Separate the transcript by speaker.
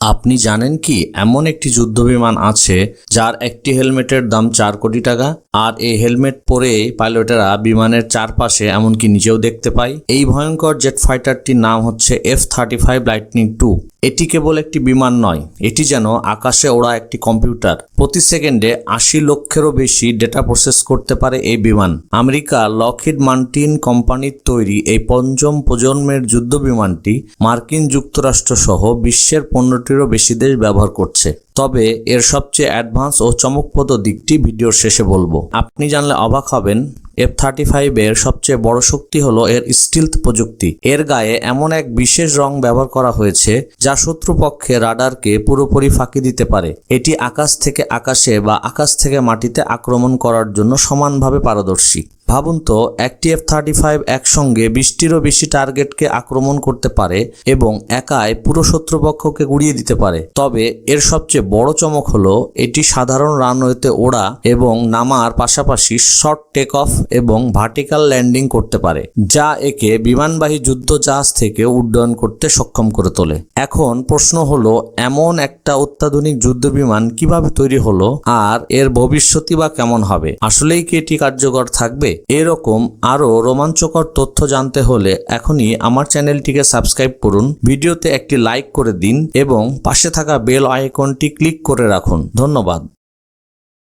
Speaker 1: আপনি জানেন কি এমন একটি যুদ্ধবিমান আছে যার একটি হেলমেটের দাম চার কোটি টাকা? আর এই হেলমেট পরে পাইলটেরা বিমানের চারপাশে এমনকি নিজেও দেখতে পায়। এই ভয়ঙ্কর জেট ফাইটারটির নাম হচ্ছে F thirty five lightning two এটি কেবল একটি বিমান নয়, এটি যেন আকাশে ওড়া একটি কম্পিউটার। প্রতি সেকেন্ডে আশি লক্ষেরও বেশি ডেটা প্রসেস করতে পারে এই বিমান। আমেরিকা লকহিড মার্টিন কোম্পানির তৈরি এই পঞ্চম প্রজন্মের যুদ্ধ বিমানটি মার্কিন যুক্তরাষ্ট্র সহ বিশ্বের পনেরোটিরও বেশি দেশ ব্যবহার করছে। তবে এর সবচেয়ে অ্যাডভান্স ও চমকপ্রদ দিকটি ভিডিওর শেষে বলব। আপনি জানলে অবাক হবেন এফ থার্টি ফাইভের সবচেয়ে বড় শক্তি হলো এর স্টিলথ প্রযুক্তি। এর গায়ে এমন এক বিশেষ রং ব্যবহার করা হয়েছে, যা শত্রুপক্ষে রাডারকে পুরোপুরি ফাঁকি দিতে পারে। এটি আকাশ থেকে আকাশে বা আকাশ থেকে মাটিতে আক্রমণ করার জন্য সমানভাবে পারদর্শী। ভাবুন তো একটি এফ থার্টি ফাইভ একসঙ্গে বিশটিরও বেশি টার্গেটকে আক্রমণ করতে পারে এবং একাই পুরো শত্রুপক্ষকে গুড়িয়ে দিতে পারে। তবে এর সবচেয়ে বড় চমক হলো, এটি সাধারণ রানওয়েতে ওড়া এবং নামার পাশাপাশি শর্ট টেক অফ এবং ভার্টিক্যাল ল্যান্ডিং করতে পারে, যা একে বিমানবাহী যুদ্ধ জাহাজ থেকে উড্ডয়ন করতে সক্ষম করে তোলে। এখন প্রশ্ন হলো, এমন একটা অত্যাধুনিক যুদ্ধ বিমান কীভাবে তৈরি হলো, আর এর ভবিষ্যৎই বা কেমন হবে? আসলেই কি এটি কার্যকর থাকবে? এরকম আরও রোমাঞ্চকর তথ্য জানতে হলে এখনই আমার চ্যানেলটিকে সাবস্ক্রাইব করুন, ভিডিওতে একটি লাইক করে দিন এবং পাশে থাকা বেল আইকনটি ক্লিক করে রাখুন। ধন্যবাদ।